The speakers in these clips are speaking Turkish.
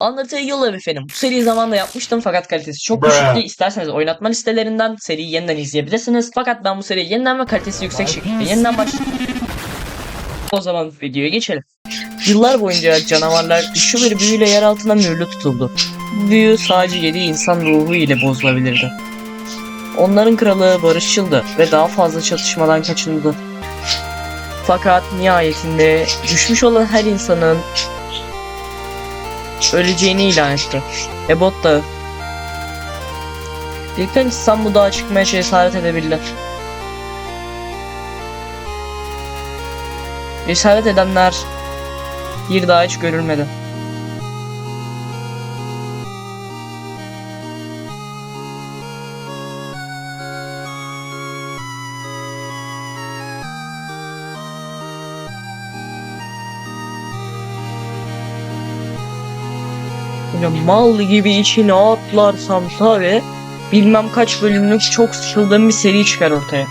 Anlatı yıllar efendim. Bu seriyi zamanında yapmıştım fakat kalitesi çok düşüktü. İsterseniz oynatma listelerinden seriyi yeniden izleyebilirsiniz. Fakat ben bu seriyi yeniden ve kalitesi yüksek şekilde yeniden baş... O zaman videoya geçelim. Yıllar boyunca canavarlar güçlü bir büyüyle yer altına mühürlü tutuldu. Büyü sadece yedi insan ruhu ile bozulabilirdi. Onların kralı barışçıldı ve daha fazla çatışmadan kaçınıldı. Fakat nihayetinde düşmüş olan her insanın öleceğini ilan etti. Ebot Dağı. Birkaç insan bu dağa çıkmaya cesaret edebildi. Cesaret edenler bir daha hiç görülmedi. Böyle mal gibi içine atlarsam tabi bilmem kaç bölümlük çok sıkıldığım bir seri çıkar ortaya.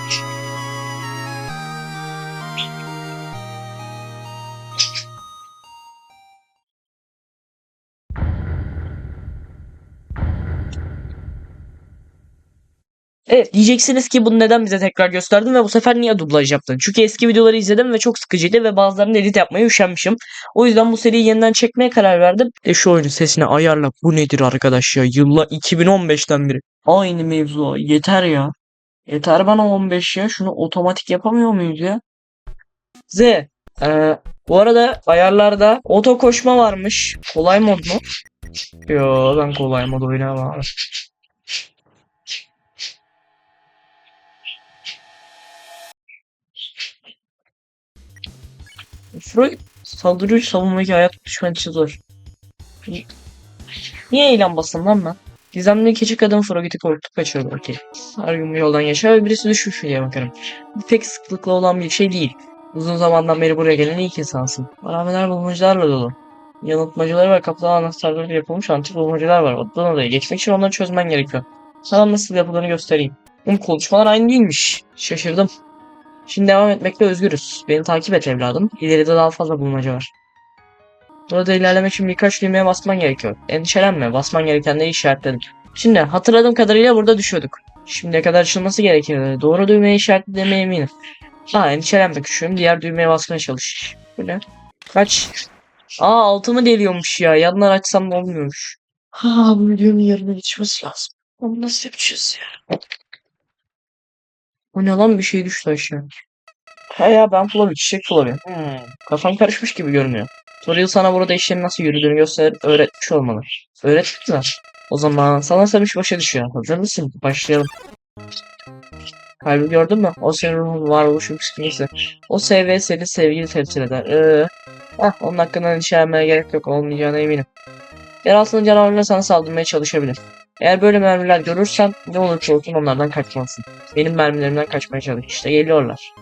Evet diyeceksiniz ki bunu neden bize tekrar gösterdin ve bu sefer niye dublaj yaptın? Çünkü eski videoları izledim ve çok sıkıcıydı ve bazılarını edit yapmaya üşenmişim. O yüzden bu seriyi yeniden çekmeye karar verdim. E şu oyunun sesini ayarla. Bu nedir arkadaş ya? Yılla 2015'ten beri. Aynı mevzu. Yeter ya. Yeter bana 15 ya. Şunu otomatik yapamıyor muyuz ya? Z. Ee, bu arada ayarlarda oto koşma varmış. Kolay mod mu? Yo ben kolay mod oynamam. Freud saldırıyor savunmadaki hayat düşman için zor. Niye eylem basın lan ben? Gizemli keçi kadın Freud'i korkutup kaçırdı okey. Her gün bu yoldan geçer ve birisi düşmüş diye bakarım. Bu pek sıklıkla olan bir şey değil. Uzun zamandan beri buraya gelen ilk insansın. Rahmeler bulmacalarla dolu. Yanıltmacıları ve kapıdan anahtarları yapılmış antik bulmacalar var. Odadan odaya geçmek için onları çözmen gerekiyor. Sana nasıl yapıldığını göstereyim. Um konuşmalar aynı değilmiş. Şaşırdım. Şimdi devam etmekte özgürüz. Beni takip et evladım. İleride daha fazla bulmaca var. Burada ilerlemek için birkaç düğmeye basman gerekiyor. Endişelenme, basman gerekenleri işaretledim. Şimdi hatırladığım kadarıyla burada düşüyorduk. Şimdiye kadar açılması gerekirdi. Doğru düğmeye işaretlediğime eminim. Ha endişelenme küçüğüm. Diğer düğmeye basmaya çalış. Bu ne? Kaç? Aa altımı deliyormuş ya. Yanlar açsam da olmuyormuş. Ha bu videonun yerine geçmesi lazım. Onu nasıl yapacağız ya? O ne lan bir şey düştü aşağı. He ya ben Flavi, çiçek Flavi. Hmm. Kafam karışmış gibi görünüyor. Soruyu sana burada işlerin nasıl yürüdüğünü gösterip öğretmiş olmalı. Öğretmiş mi? O zaman sana sabış başa düşüyor. Hazır mısın? Başlayalım. Kalbi gördün mü? O senin ruhun varoluşun psikolojisi. O SV seni sevgili temsil eder. Ee, ah, onun hakkında endişelenmeye gerek yok. Olmayacağına eminim. Yer altında canavarlar sana saldırmaya çalışabilir. Eğer böyle mermiler görürsen ne olursa olsun onlardan kaçmalısın. Benim mermilerimden kaçmaya çalış. İşte geliyorlar.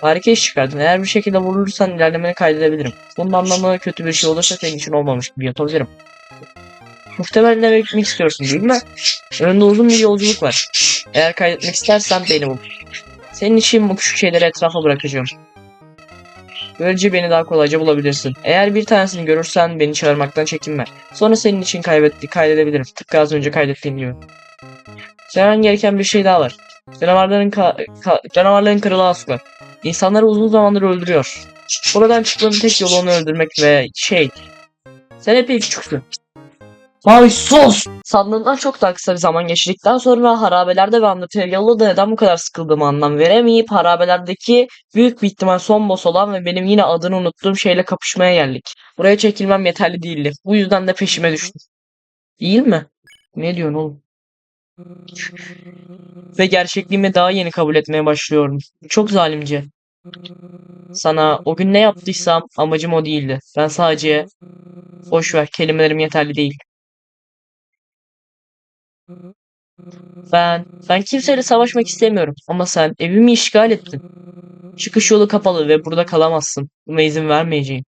Harika iş çıkardın. Eğer bir şekilde vurursan ilerlemeni kaydedebilirim. Bunun anlamı kötü bir şey olursa senin için olmamış gibi yapabilirim. Muhtemelen eve gitmek istiyorsun değil mi? Önünde uzun bir yolculuk var. Eğer kaydetmek istersen beni bul. Senin için bu küçük şeyleri etrafa bırakacağım. Böylece beni daha kolayca bulabilirsin. Eğer bir tanesini görürsen beni çağırmaktan çekinme. Sonra senin için kaybetti, kaydedebilirim. Tıpkı az önce kaydettiğim gibi. Söylemen gereken bir şey daha var. Canavarların, ka- ka- canavarların kralı Asgard. İnsanları uzun zamandır öldürüyor. Buradan çıkmanın tek yolu onu öldürmek ve şey... Sen epey küçüksün. Ay sus! Sandığından çok daha kısa bir zaman geçirdikten sonra harabelerde ve Undertale'da da neden bu kadar sıkıldığımı anlam veremeyip harabelerdeki büyük bir ihtimal son boss olan ve benim yine adını unuttuğum şeyle kapışmaya geldik. Buraya çekilmem yeterli değildi. Bu yüzden de peşime düştüm. Değil mi? Ne diyorsun oğlum? Ve gerçekliğimi daha yeni kabul etmeye başlıyorum. Çok zalimce. Sana o gün ne yaptıysam amacım o değildi. Ben sadece... Boş ver kelimelerim yeterli değil. Ben, ben kimseyle savaşmak istemiyorum ama sen evimi işgal ettin. Çıkış yolu kapalı ve burada kalamazsın. Buna izin vermeyeceğim.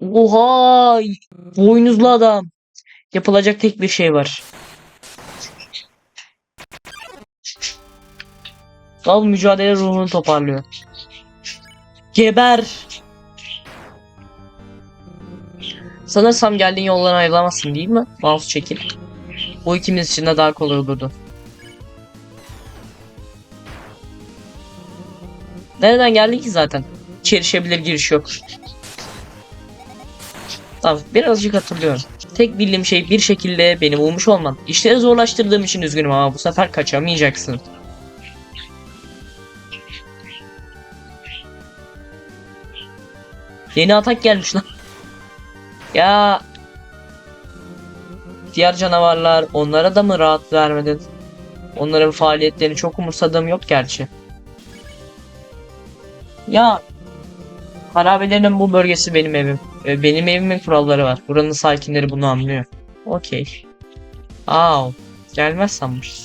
Oha! Boynuzlu adam. Yapılacak tek bir şey var. Al mücadele ruhunu toparlıyor. Geber. Sanırsam geldiğin yoldan ayrılamazsın değil mi? Mouse çekil. Bu ikimiz için de daha kolay olurdu. Nereden geldin ki zaten? Çelişebilir giriş yok. Tamam birazcık hatırlıyorum. Tek bildiğim şey bir şekilde beni bulmuş olman. İşleri zorlaştırdığım için üzgünüm ama bu sefer kaçamayacaksın. Yeni atak gelmiş lan. Ya diğer canavarlar onlara da mı rahat vermedin? Onların faaliyetlerini çok umursadığım yok gerçi. Ya harabelerinin bu bölgesi benim evim. Benim evimin kuralları var. Buranın sakinleri bunu anlıyor. Okey. Aa, gelmez sanmış.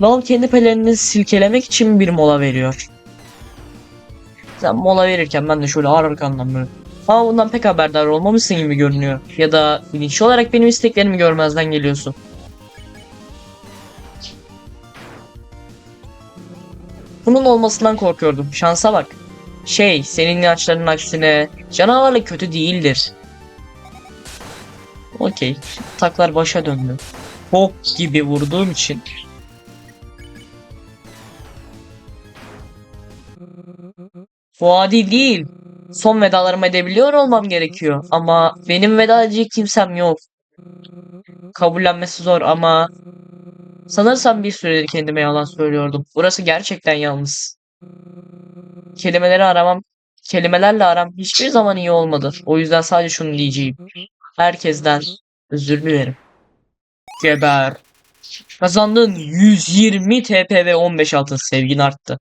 Val kendi pelerini silkelemek için bir mola veriyor. Sen mola verirken ben de şöyle arkandan böyle. Ama bundan pek haberdar olmamışsın gibi görünüyor. Ya da bilinçli olarak benim isteklerimi görmezden geliyorsun. Bunun olmasından korkuyordum. Şansa bak. Şey, senin inançlarının aksine canavarlık kötü değildir. Okey. Taklar başa döndü. Hop gibi vurduğum için. Bu adi değil. Son vedalarımı edebiliyor olmam gerekiyor. Ama benim veda edecek kimsem yok. Kabullenmesi zor ama sanırsam bir süredir kendime yalan söylüyordum. Burası gerçekten yalnız. Kelimeleri aramam, kelimelerle aram hiçbir zaman iyi olmadı. O yüzden sadece şunu diyeceğim. Herkesten özür dilerim. Geber. Kazandığın 120 TP ve 15 altın sevgin arttı.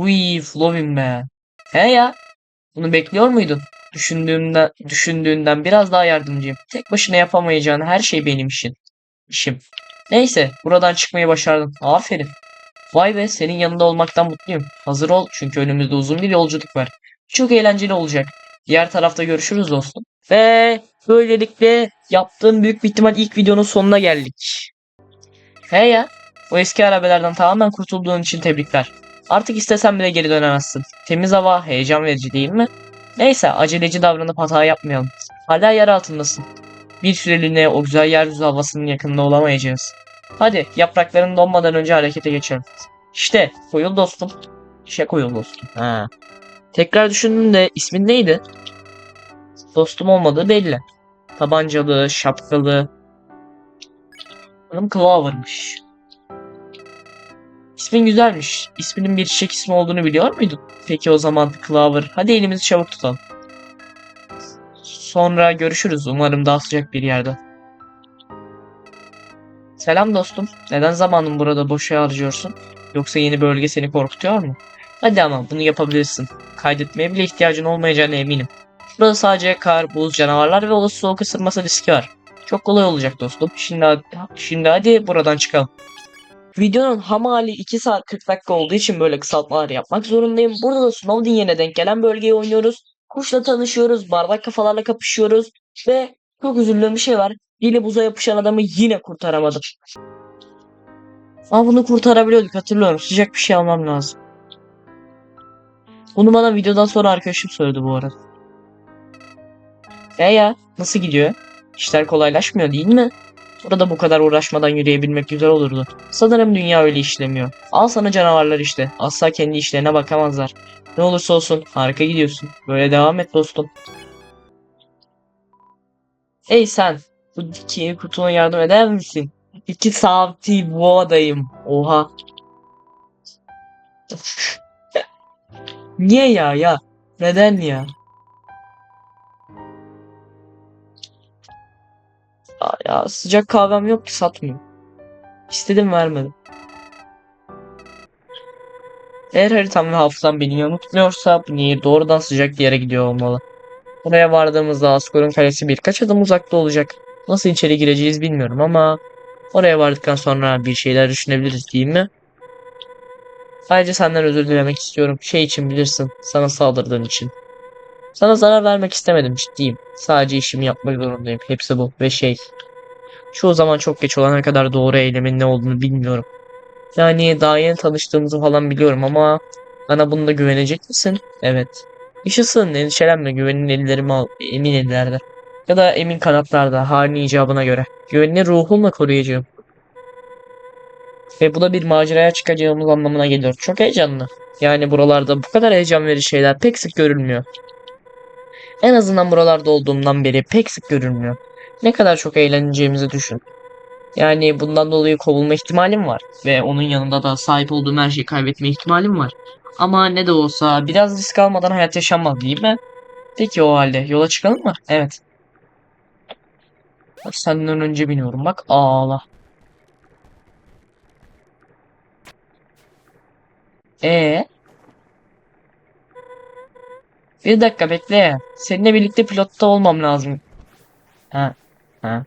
Uy, Flovin be. He ya. Bunu bekliyor muydun? Düşündüğümden, düşündüğünden biraz daha yardımcıyım. Tek başına yapamayacağın her şey benim işin. İşim. Neyse, buradan çıkmayı başardın. Aferin. Vay be, senin yanında olmaktan mutluyum. Hazır ol, çünkü önümüzde uzun bir yolculuk var. Çok eğlenceli olacak. Diğer tarafta görüşürüz dostum. Ve böylelikle yaptığım büyük bir ihtimal ilk videonun sonuna geldik. He ya, o eski arabelerden tamamen kurtulduğun için tebrikler. Artık istesen bile geri dönemezsin. Temiz hava heyecan verici değil mi? Neyse aceleci davranıp hata yapmayalım. Hala yer altındasın. Bir süreliğine o güzel yeryüzü havasının yakınında olamayacağız. Hadi yaprakların donmadan önce harekete geçelim. İşte koyul dostum. İşe koyul dostum. Ha. Tekrar düşündüm de ismin neydi? Dostum olmadığı belli. Tabancalı, şapkalı. Hanım Clover'mış. İsmin güzelmiş. İsminin bir çiçek ismi olduğunu biliyor muydun? Peki o zaman Clover. Hadi elimizi çabuk tutalım. Sonra görüşürüz. Umarım daha sıcak bir yerde. Selam dostum. Neden zamanını burada boşa harcıyorsun? Yoksa yeni bölge seni korkutuyor mu? Hadi ama bunu yapabilirsin. Kaydetmeye bile ihtiyacın olmayacağına eminim. Burada sadece kar, buz, canavarlar ve olası soğuk ısırması riski var. Çok kolay olacak dostum. Şimdi şimdi hadi buradan çıkalım. Videonun ham hali 2 saat 40 dakika olduğu için böyle kısaltmalar yapmak zorundayım. Burada da Snowdin yerine denk gelen bölgeyi oynuyoruz. Kuşla tanışıyoruz, bardak kafalarla kapışıyoruz ve çok üzüldüğüm bir şey var. Dili buza yapışan adamı yine kurtaramadım. Ama bunu kurtarabiliyorduk hatırlıyorum. Sıcak bir şey almam lazım. Bunu bana videodan sonra arkadaşım söyledi bu arada. E ya nasıl gidiyor? İşler kolaylaşmıyor değil mi? Burada bu kadar uğraşmadan yürüyebilmek güzel olurdu. Sanırım dünya öyle işlemiyor. Al sana canavarlar işte. Asla kendi işlerine bakamazlar. Ne olursa olsun harika gidiyorsun. Böyle devam et dostum. Hey sen. Bu iki kutuna yardım eder misin? İki saati boğadayım. Oha. Niye ya ya? Neden ya? Ya sıcak kahvem yok ki satmıyor. İstedim vermedim. Eğer haritam ve hafızam beni yanıltmıyorsa bu nehir doğrudan sıcak bir yere gidiyor olmalı. Buraya vardığımızda Asgor'un kalesi birkaç adım uzakta olacak. Nasıl içeri gireceğiz bilmiyorum ama oraya vardıktan sonra bir şeyler düşünebiliriz değil mi? Ayrıca senden özür dilemek istiyorum. Şey için bilirsin, sana saldırdığım için. Sana zarar vermek istemedim ciddiyim. Sadece işimi yapmak zorundayım. Hepsi bu ve şey. Çoğu zaman çok geç olana kadar doğru eylemin ne olduğunu bilmiyorum. Yani daha yeni tanıştığımızı falan biliyorum ama bana bunda güvenecek misin? Evet. Yaşasın endişelenme güvenin ellerimi al, emin ellerde. Ya da emin kanatlarda halin icabına göre. Güvenini ruhumla koruyacağım. Ve bu da bir maceraya çıkacağımız anlamına geliyor. Çok heyecanlı. Yani buralarda bu kadar heyecan verici şeyler pek sık görülmüyor. En azından buralarda olduğumdan beri pek sık görülmüyor. Ne kadar çok eğleneceğimizi düşün. Yani bundan dolayı kovulma ihtimalim var. Ve onun yanında da sahip olduğum her şeyi kaybetme ihtimalim var. Ama ne de olsa biraz risk almadan hayat yaşanmaz değil mi? Peki o halde yola çıkalım mı? Evet. Senden önce biniyorum bak ağla. E Bir dakika bekle. Seninle birlikte pilotta olmam lazım. Ha. Ha.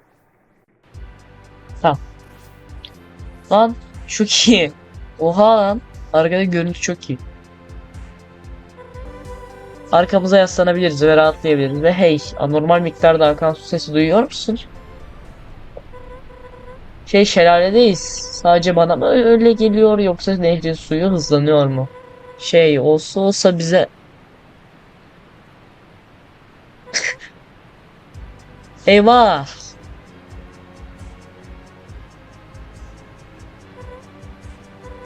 Tamam. Lan çok iyi. Oha lan. Arkada görüntü çok iyi. Arkamıza yaslanabiliriz ve rahatlayabiliriz. Ve hey, anormal miktarda akan su sesi duyuyor musun? Şey şelaledeyiz. Sadece bana mı öyle geliyor yoksa nehrin suyu hızlanıyor mu? Şey olsa olsa bize... Eyvah!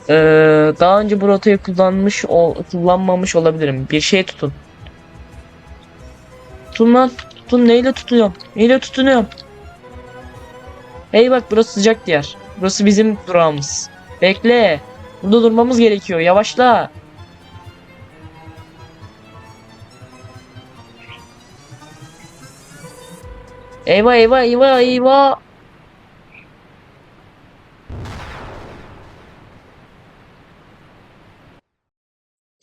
Ee, daha önce bu rotayı kullanmış ol, kullanmamış olabilirim. Bir şey tutun. Tutun lan. Tutun neyle tutuyorum? Neyle tutunuyorum? Hey bak burası sıcak yer. Burası bizim durağımız. Bekle. Burada durmamız gerekiyor. Yavaşla. Eyvah eyvah eyvah eyvah.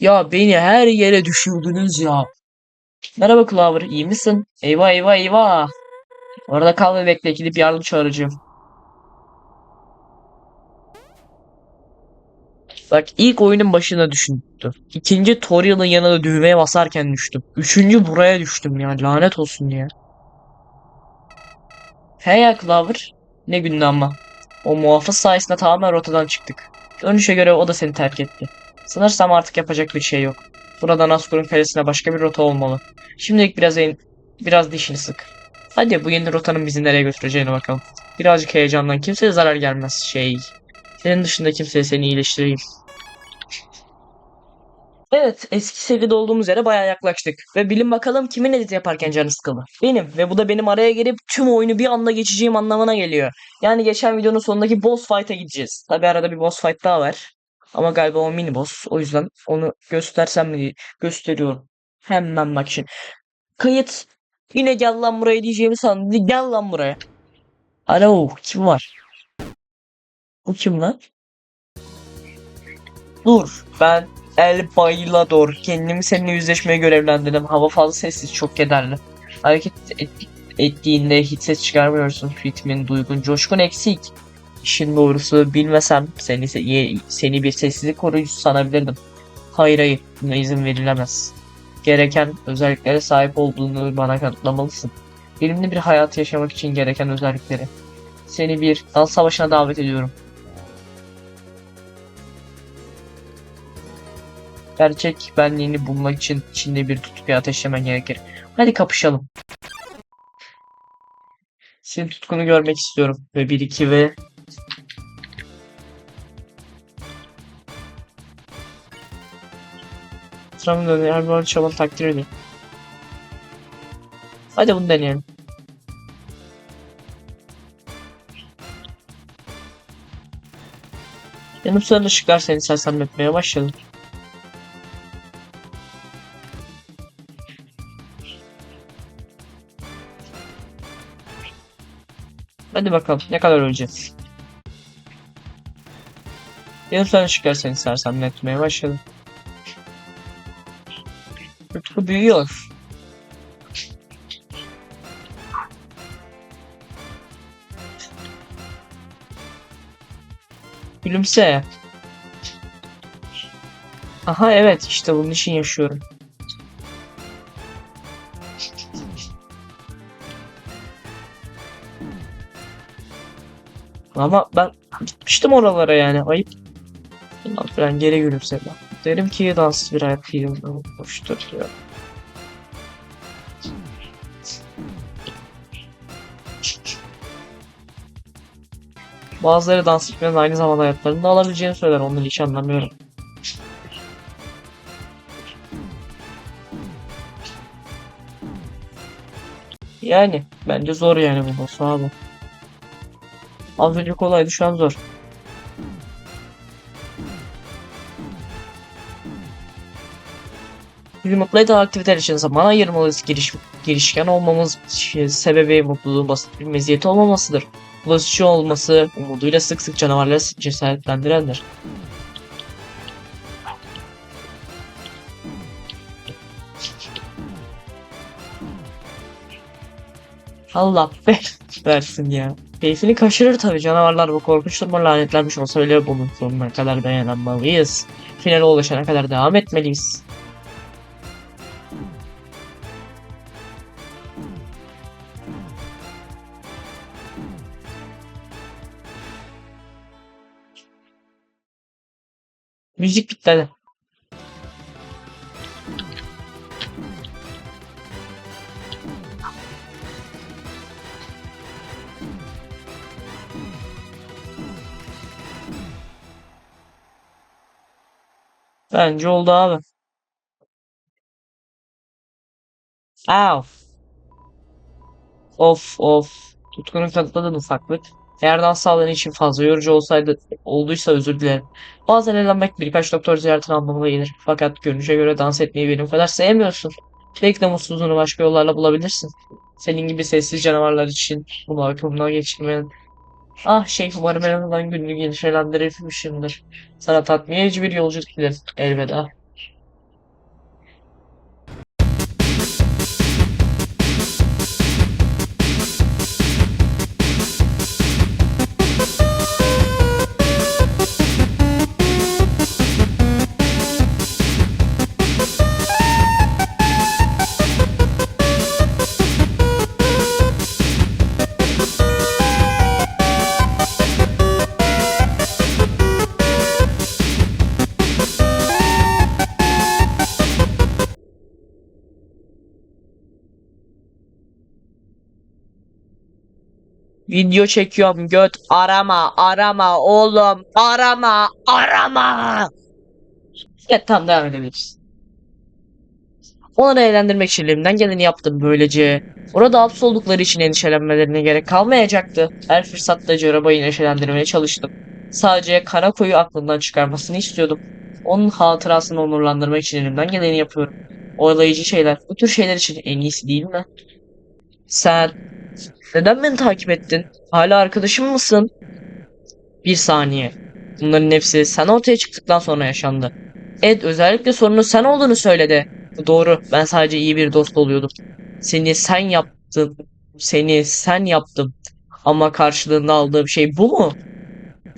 Ya beni her yere düşürdünüz ya. Merhaba Clover, iyi misin? Eyvah eyvah eyvah. Orada kal ve bekle, gidip yardım çağıracağım. Bak ilk oyunun başına düştüm. İkinci Toriel'ın yanına düğmeye basarken düştüm. Üçüncü buraya düştüm ya lanet olsun ya. He ya Clover. Ne gündü ama. O muhafız sayesinde tamamen rotadan çıktık. Dönüşe göre o da seni terk etti. Sanırsam artık yapacak bir şey yok. Buradan Askur'un kalesine başka bir rota olmalı. Şimdilik biraz en, biraz dişini sık. Hadi bu yeni rotanın bizi nereye götüreceğine bakalım. Birazcık heyecandan kimseye zarar gelmez şey. Senin dışında kimseye seni iyileştireyim. Evet, eski seviyede olduğumuz yere bayağı yaklaştık. Ve bilin bakalım kimin edit yaparken canı sıkıldı. Benim ve bu da benim araya girip tüm oyunu bir anda geçeceğim anlamına geliyor. Yani geçen videonun sonundaki boss fight'a gideceğiz. Tabi arada bir boss fight daha var. Ama galiba o mini boss. O yüzden onu göstersem mi gösteriyorum. Hemen bak şimdi. Kayıt. Yine gel lan buraya diyeceğimi sandım. Gel lan buraya. Alo kim var? Bu kim lan? Dur ben El Bailador. Kendimi seninle yüzleşmeye görevlendirdim. Hava fazla sessiz, çok kederli. Hareket et- ettiğinde hiç ses çıkarmıyorsun. Ritmin, duygun, coşkun eksik. İşin doğrusu bilmesem seni se- seni bir sessizlik koruyucusu sanabilirdim. Hayır hayır, buna izin verilemez. Gereken özelliklere sahip olduğunu bana kanıtlamalısın. Benimle bir hayat yaşamak için gereken özellikleri. Seni bir dans savaşına davet ediyorum. Gerçek benliğini bulmak için içinde bir tutkuyu ateşlemen gerekir. Hadi kapışalım. Senin tutkunu görmek istiyorum. Ve 1 2 ve Trump eğer böyle çaban takdir edeyim. Hadi bunu deneyelim. Yanım sıra ışıklar seni sersemletmeye başladı. Hadi bakalım ne kadar öleceğiz. Yanım sıra ışıklar seni sersemletmeye başladı. Tutku büyüyor. Gülümse. Aha evet işte bunun için yaşıyorum. Ama ben gitmiştim oralara yani. Ayıp. Bundan falan geri gülümsedi. Derim ki dans bir ayak filmden hoştur ya. Bazıları dans etmenin aynı zamanda hayatlarını da alabileceğini söyler. Onu hiç anlamıyorum. Yani bence zor yani bu boss abi. Az önce kolaydı şu an zor. Bizi mutlu eden için zaman ayırmalıyız. Giriş, girişken olmamız şey, sebebi mutluluğun basit bir meziyeti olmamasıdır. Bulaşıcı olması umuduyla sık sık canavarları cesaretlendirendir. Allah be versin ya. Keyfini kaçırır tabii canavarlar bu korkunç duruma lanetlenmiş olsa bile bunun sonuna kadar dayanmalıyız. Finale ulaşana kadar devam etmeliyiz. Müzik bitti Bence oldu abi. Av. Of of. Tutkunun kanıtladığın ufaklık. Eğer dans sağlığın için fazla yorucu olsaydı olduysa özür dilerim. Bazen eğlenmek birkaç doktor ziyaretini anlamına gelir. Fakat görünüşe göre dans etmeyi benim kadar sevmiyorsun. Belki de mutsuzluğunu başka yollarla bulabilirsin. Senin gibi sessiz canavarlar için bunu aklımdan geçirmeyen Ah şey umarım en azından gününü genişlendirebilmişimdir. Sana tatmin edici bir yolculuk dilerim. Elveda. Video çekiyorum göt arama arama oğlum arama arama. Evet tamam devam edebiliriz. Onları eğlendirmek için elimden geleni yaptım böylece. Orada hapsoldukları için endişelenmelerine gerek kalmayacaktı. Her fırsatta arabayı neşelendirmeye çalıştım. Sadece Karako'yu aklından çıkarmasını istiyordum. Onun hatırasını onurlandırmak için elimden geleni yapıyorum. Oyalayıcı şeyler, bu tür şeyler için en iyisi değil mi? Sen neden beni takip ettin? Hala arkadaşım mısın? Bir saniye. Bunların hepsi sen ortaya çıktıktan sonra yaşandı. Ed özellikle sorunun sen olduğunu söyledi. Doğru. Ben sadece iyi bir dost oluyordum. Seni sen yaptın. Seni sen yaptım. Ama karşılığında aldığım şey bu mu?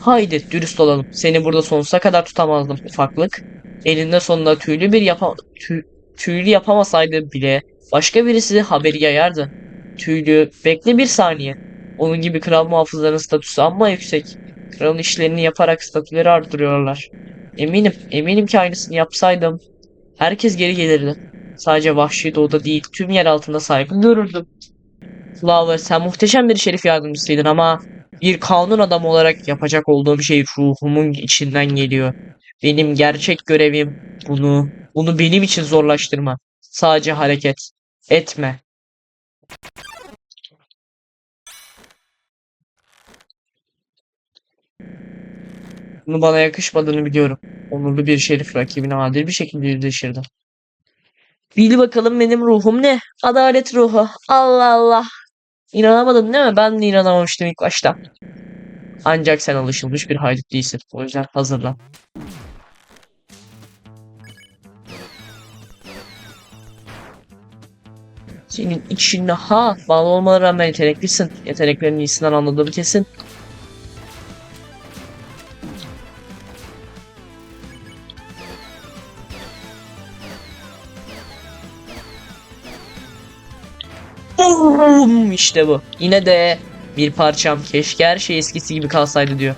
Haydi dürüst olalım. Seni burada sonsuza kadar tutamazdım ufaklık. Elinde sonunda tüylü bir yapa tü- tüylü yapamasaydı bile başka birisi haberi yayardı. Tüylü bekle bir saniye. Onun gibi kral muhafızların statüsü amma yüksek. Kralın işlerini yaparak statüleri artırıyorlar. Eminim, eminim ki aynısını yapsaydım herkes geri gelirdi. Sadece vahşi doğuda değil, tüm yer altında saygı görürdüm. Flower, sen muhteşem bir şerif yardımcısıydın ama bir kanun adamı olarak yapacak olduğum şey ruhumun içinden geliyor. Benim gerçek görevim bunu, bunu benim için zorlaştırma. Sadece hareket etme. Bunu bana yakışmadığını biliyorum. Onurlu bir şerif rakibine adil bir şekilde yüzleşirdi. Bil bakalım benim ruhum ne? Adalet ruhu. Allah Allah. İnanamadın değil mi? Ben de inanamamıştım ilk başta. Ancak sen alışılmış bir haydut değilsin. O yüzden hazırlan. Senin içinde ha bağlı olmana rağmen yeteneklisin. Yeteneklerin iyisinden anladığım kesin. Boom! İşte bu. Yine de Bir parçam keşke her şey eskisi gibi kalsaydı diyor.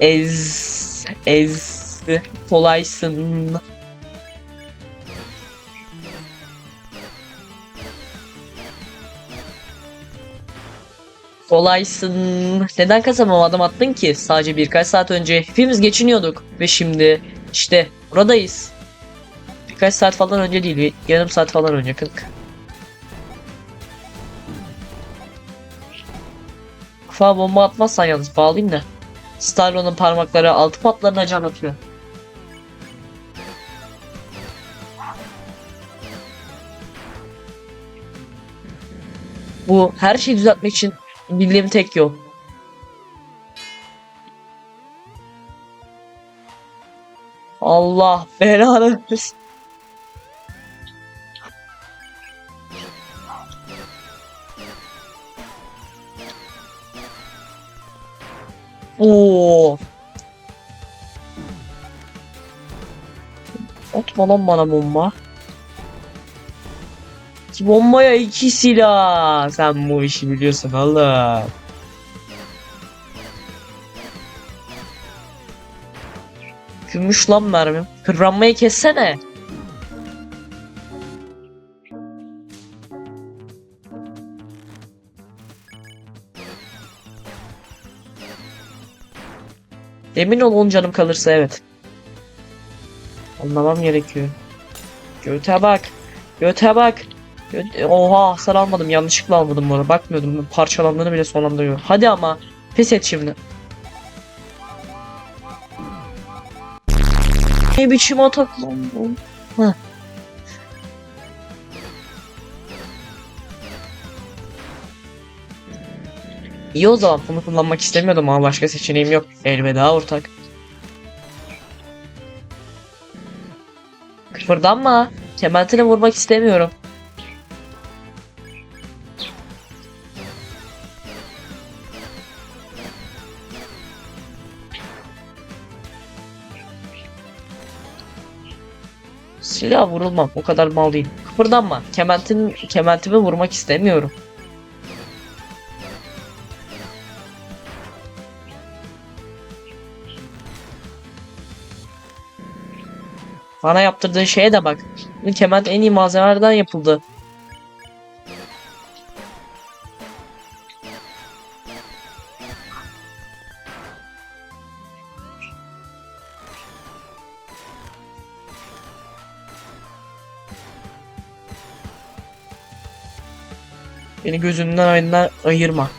Ez, ez, kolaysın. Kolaysın. Neden kasama adım attın ki? Sadece birkaç saat önce hepimiz geçiniyorduk. Ve şimdi işte buradayız. Birkaç saat falan önce değil, bir yarım saat falan önce 40. Kafa bomba atmazsan yalnız bağlayayım da. Stallone'un parmakları altı patlarına can atıyor. Bu her şeyi düzeltmek için bildiğim tek yol. Allah belanı versin. Oo. Atma lan bana bomba. İki bombaya iki silah. Sen bu işi biliyorsun oğlum. Gümüş lan mermim. Kıvranmayı kessene. Emin ol 10 canım kalırsa evet. Anlamam gerekiyor. Göte bak. Göte bak. Göte... Oha hasar almadım. Yanlışlıkla almadım bunu. Bakmıyordum. Parçalandığını bile son anda gör. Hadi ama. Pes et şimdi. Ne biçim atak lan bu? Heh. İyi o zaman bunu kullanmak istemiyordum ama başka seçeneğim yok. Elveda ortak. Kıpırdanma. Kementine vurmak istemiyorum. Silah vurulmam. O kadar mal değil. Kıpırdanma. Kementin, kementime vurmak istemiyorum. Bana yaptırdığın şeye de bak. Bu kement en iyi malzemelerden yapıldı. Beni gözünden ayından ayırma.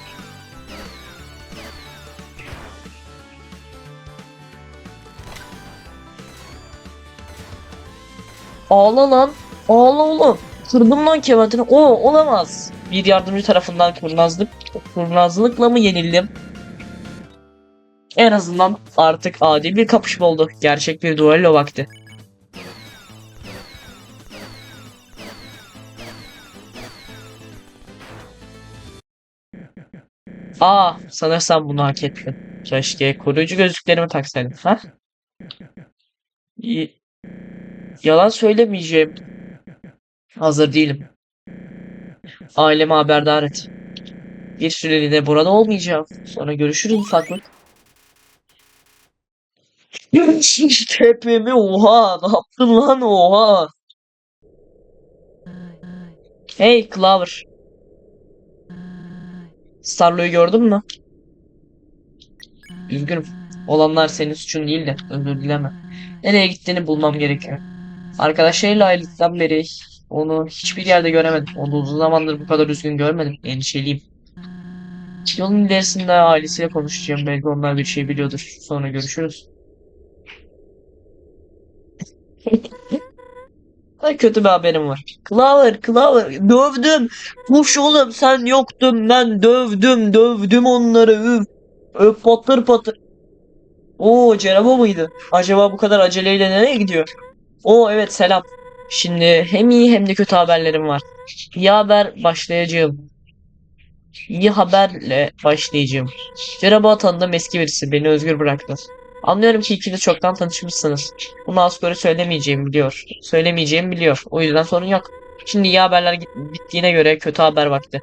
Ağla lan. Ağla oğlum. Kırdım lan kemetini. O olamaz. Bir yardımcı tarafından kurnazlık, kurnazlıkla mı yenildim? En azından artık adil bir kapışma oldu. Gerçek bir duello vakti. Aa, sanırsam bunu hak ettin. Keşke koruyucu gözlüklerimi taksaydım. Ha? Y- Yalan söylemeyeceğim. Hazır değilim. Aileme haberdar et. Bir süreliğine burada olmayacağım. Sonra görüşürüz ufaklık. Tepemi oha. Ne yaptın lan oha. Hey Clover. Starlo'yu gördün mü? Üzgünüm. Olanlar senin suçun değil de özür dileme. Nereye gittiğini bulmam gerekiyor. Arkadaşlarıyla ayrıldıktan beri onu hiçbir yerde göremedim. Onu uzun zamandır bu kadar üzgün görmedim. Endişeliyim. Yolun ilerisinde ailesiyle konuşacağım. Belki onlar bir şey biliyordur. Sonra görüşürüz. Kötü bir haberim var. Clover, Clover, dövdüm. Kuş oğlum sen yoktun ben dövdüm, dövdüm onları. Üf, öf patır patır. Oo Cerabo mıydı? Acaba bu kadar aceleyle nereye gidiyor? Oo evet selam. Şimdi hem iyi hem de kötü haberlerim var. İyi haber başlayacağım. İyi haberle başlayacağım. Cerabo tanıdığım eski birisi beni özgür bıraktı. Anlıyorum ki ikiniz çoktan tanışmışsınız. Bunu Asgore söylemeyeceğimi biliyor. Söylemeyeceğimi biliyor. O yüzden sorun yok. Şimdi iyi haberler bittiğine göre kötü haber vakti.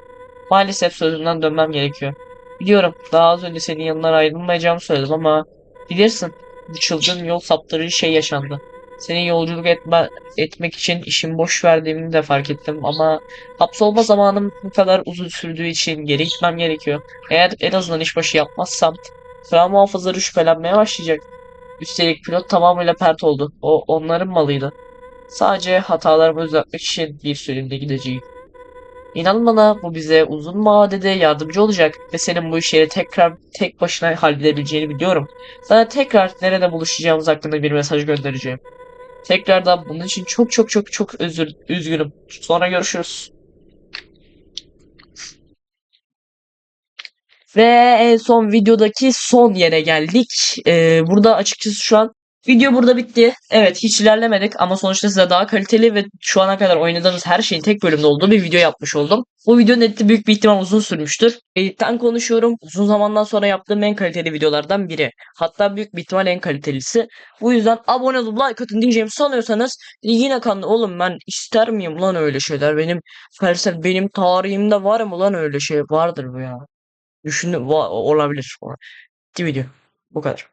Maalesef sözümden dönmem gerekiyor. Biliyorum daha az önce senin yanından ayrılmayacağımı söyledim ama bilirsin bu çılgın yol saptırıcı şey yaşandı. Seni yolculuk etme, etmek için işimi boş verdiğimi de fark ettim ama hapsolma zamanım bu kadar uzun sürdüğü için geri gitmem gerekiyor. Eğer en azından işbaşı yapmazsam sıra muhafızları şüphelenmeye başlayacak. Üstelik pilot tamamıyla pert oldu. O onların malıydı. Sadece hatalarımı düzeltmek için bir süreliğine gideceğim. İnan bana bu bize uzun vadede yardımcı olacak ve senin bu işleri tekrar tek başına halledebileceğini biliyorum. Sana tekrar nerede buluşacağımız hakkında bir mesaj göndereceğim. Tekrardan bunun için çok çok çok çok özür üzgünüm. Sonra görüşürüz. Ve en son videodaki son yere geldik. Ee, burada açıkçası şu an video burada bitti. Evet hiç ilerlemedik ama sonuçta size daha kaliteli ve şu ana kadar oynadığınız her şeyin tek bölümde olduğu bir video yapmış oldum. Bu video nette büyük bir ihtimal uzun sürmüştür. Editten konuşuyorum. Uzun zamandan sonra yaptığım en kaliteli videolardan biri. Hatta büyük bir ihtimal en kalitelisi. Bu yüzden abone olup like atın diyeceğimi sanıyorsanız yine kanlı oğlum ben ister miyim lan öyle şeyler? Benim felsefe benim tarihimde var mı lan öyle şey? Vardır bu ya. Düşündüm olabilir. Bitti video. Bu kadar.